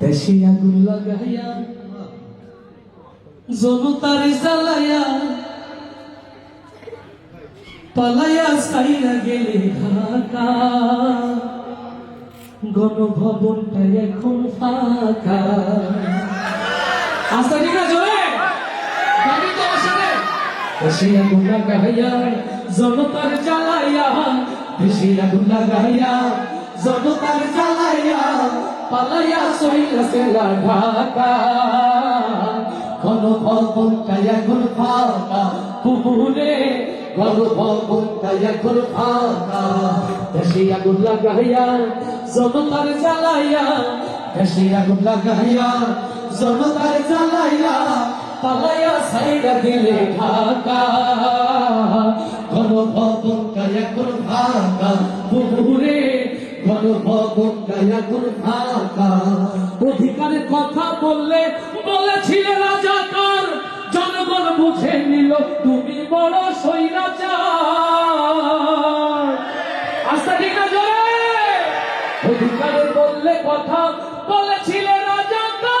দেশে আগুন লাগাইয়া জনতার জ্বালাইয়া, পালাইয়া সাইরা গেলে ঢাকা। গণভবনটা এখন ফাঁকা। আস্তা ঠিক আছে জনতার জ্বালাইয়া দেশে আগুন লাগাইয়া জনতার জ্বালাইয়া পালাইয়া সইলা সেলা ঢাকা গণভবনটা এখন ফাঁকা পুকুরে গণভবনটা এখন ফাঁকা। দেশে আগুন লাগাইয়া, জনতার জ্বালাইয়া দেশে আগুন লাগাইয়া, জনতার জ্বালাইয়া পালাইয়া সাইডা দিলে ঢাকা। গণভবনটা এখন ফাঁকা বললে কথা বলেছিলে রাজাকার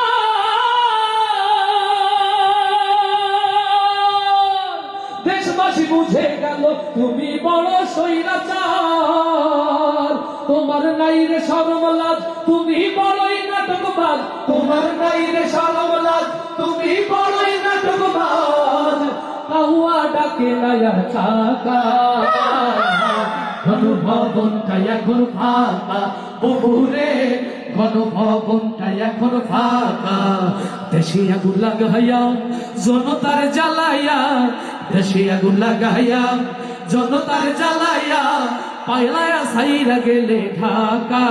দেশবাসী বুঝে গেল, তুমি বড় সৈরাচার তোমার নাই রে সরমলাজ তুমি বড়ই নাটকবাজ। তোমার নাই রে সরমলাজ তুমি বড়ই নাটকবাজ। কাহুয়া ডাকে নায়ার জনতার জ্বালাইয়া, দেশে আগুন লাগাইয়া, জনতার জ্বালাইয়া, পায়লায়া সাইরা গেলে ঢাকা।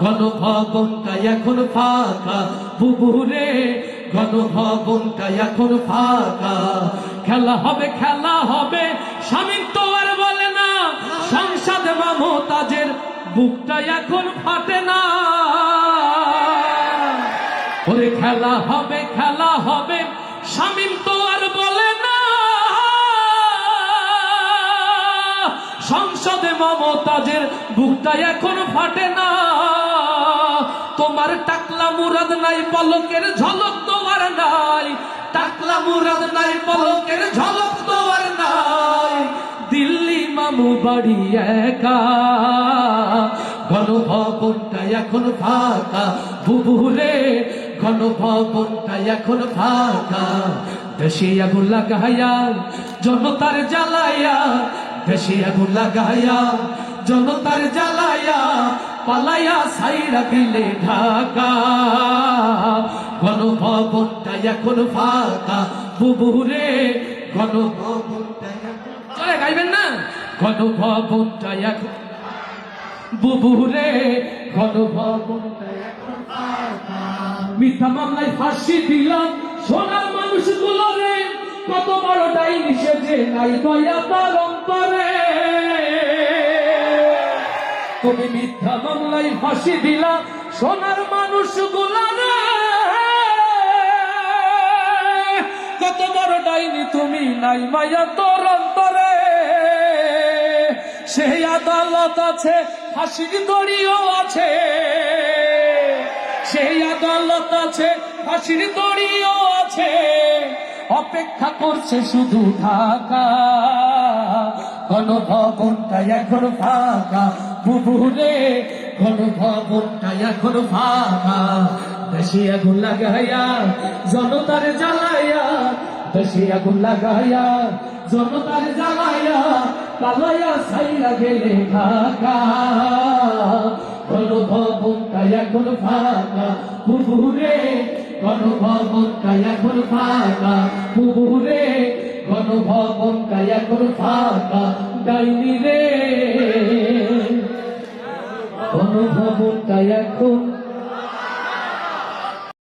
গণভবনটা এখন ফাঁকা। বুবুরে গণভবনটা এখন ফাঁকা। খেলা হবে খেলা হবে, স্বামীর বুকটা এখন ফাটে না। ওরে খেলা হবে খেলা হবে স্বামীর তো আর বলে না। সংসদে মমতাজের বুকটা এখন ফাটে না। তোমার টাকলা মুরাদ নাই, পলকের ঝলক তোমার নাই। টাকলা মুরাদ নাই, পলকের ঝলক তোমার নাই। দিল্লি মামু বাড়ি একা। এখন ফাঁকা। বুবুরে গণভবনটা এখন ফাঁকা। দেশে আগুন লাগাইয়া, জনতার জ্বালাইয়া, দেশে আগুন লাগাইয়া, জনতার জ্বালাইয়া, পালাইয়া সাইরা দিলে ঢাকা। গণভবনটা এখন ফাঁকা। বুবুরে গণভবনটা গাইবেন না? গণভবনটা এখন বুবুরে ফাঁকা মিথ্যা মামলায় ফাঁসি দিলাম। সোনার মানুষগুলো রে কত বড় সেজে নাই দয়া তার অন্তরে। তুমি মিথ্যা মামলায় ফাঁসি দিলা, সোনার মানুষ রে কত বড় ডাইনি তুমি নাই মায়া তোর অন্তরে। সেই আদালত আছে, ফাঁসির দড়িও আছে। সেই আদালত আছে, ফাঁসির দড়িও আছে। অপেক্ষা করছে শুধু ঢাকা। গণভবনটা এখন ফাঁকা। বুবুরে, গণভবনটা এখন ফাঁকা। দেশে আগুন লাগাইয়া, জনতার জ্বালাইয়া দেশে আগুন লাগাইয়া, জনতার জ্বালাইয়া, পালাইয়া সাইরা গেলে ঢাকা গণভবনটা এখন ফাঁকা বুবুরে গণভবনটা এখন ফাঁকা বুবুরে গণভবনটা এখন ফাঁকা। ডাইনি রে গণভবনটা এখন